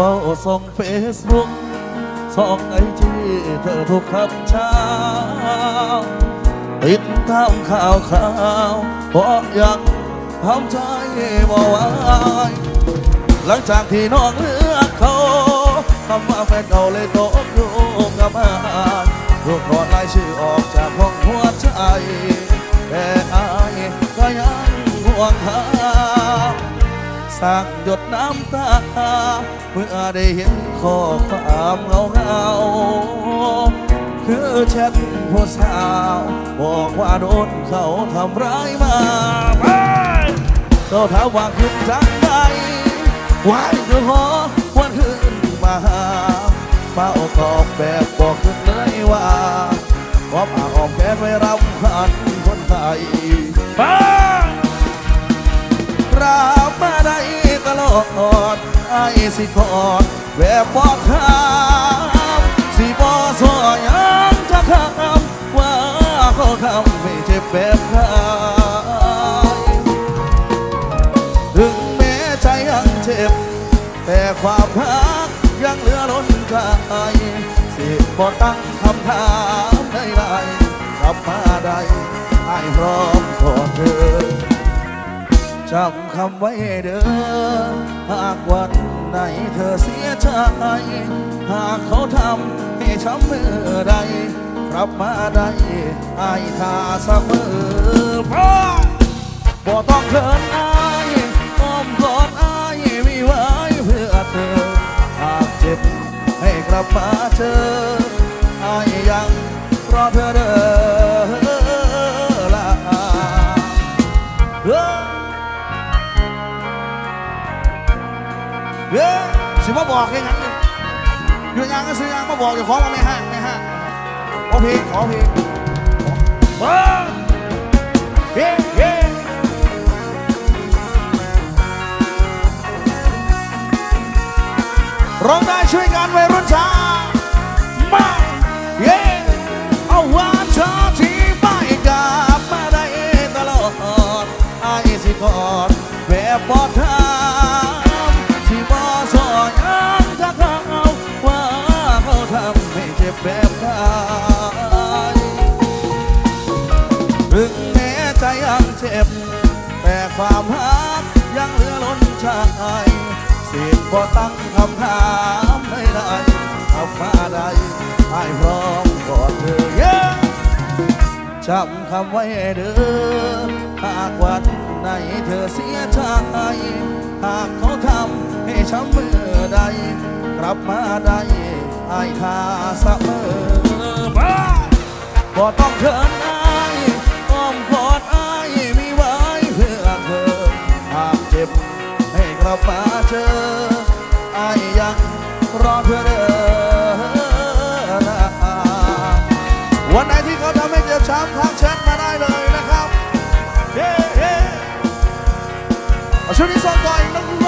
เฝ้าส่งเฟซบุ๊กส่องไอจีเธอทุกคำเช้า ติดตามข่าวข่าวเพราะยังทำใจบ่ไหวหลังจากที่น้องเลือกเขาคำว่าแฟนเก่าเลยตกอยู่กับอานลูกถอดลายชื่อออกจากห้องหัวใจแต่อายก็ยังห่วงหา สักหยดน้ำตา เมื่อได้เห็นข้อความเงาเงาๆคือแชทผู้สาว บอกว่าโดนเขาทำร้ายมาไปเจ้าถามว่าขึ้นจากไหนวันคือหอวันขึ้นมาหาเป้าตอบแบบบอกขึ้นเลยว่าขอผ่าออกแขนไว้รับขันคนไทยไปราบมาได้ตลอ ดไอ้สิกอดแบบบอกคำสิบอสอยังจะคำว่าขาทำให้เจ็บแบบใครถึงแม้ใจยังเจ็บ แต่ความรักยังเหลือล้นใจสิบอตั้งคำถามใดๆกลับมาได้ไอ้พร้อมกอดเธอ จำคำไว้เด้อหากวันไหนเธอเสียใจ หากเขาทำให้ช้ำเมื่อใดกลับมาได้ไอ้ทาเสมอบ่บ่ต้องเขินอายอ้อมกอดอายมีไว้เพื่อเธอ หากเจ็บให้กลับมาเจออายยังรอเธอเด้อล เฮ้ยสิมาบอกยังไงอยู่ยังก็ซื้อยังมาบอกอย่าขอมาไม่ห้างไม่ห้างขอเพลงขอเพลงขอเฮ้เฮ้ร้องได้ช่วยกันวัยรุ่นชามา นใจสิบพอตั้งคำถามไม่ได้ทำมาได้ให้พร้อมกอดเธอเย้จำคำไว้เด้อหากวันไหนเธอเสียใจหากเขาทำให้ช้ำเมื่อใด กลับมาได้ไอ้ทาเสมอบ้าบ่ต้องเขิน ให้กลับมาเจออายยังรอเธอเด้อวันไหนที่เขาทำให้เจ็บช้ำทางแชทมาได้เลยนะครับ เฮ้เฮ้ช่วงนี้ส่งต่ออีกน้องก้อยแล้วกันครับ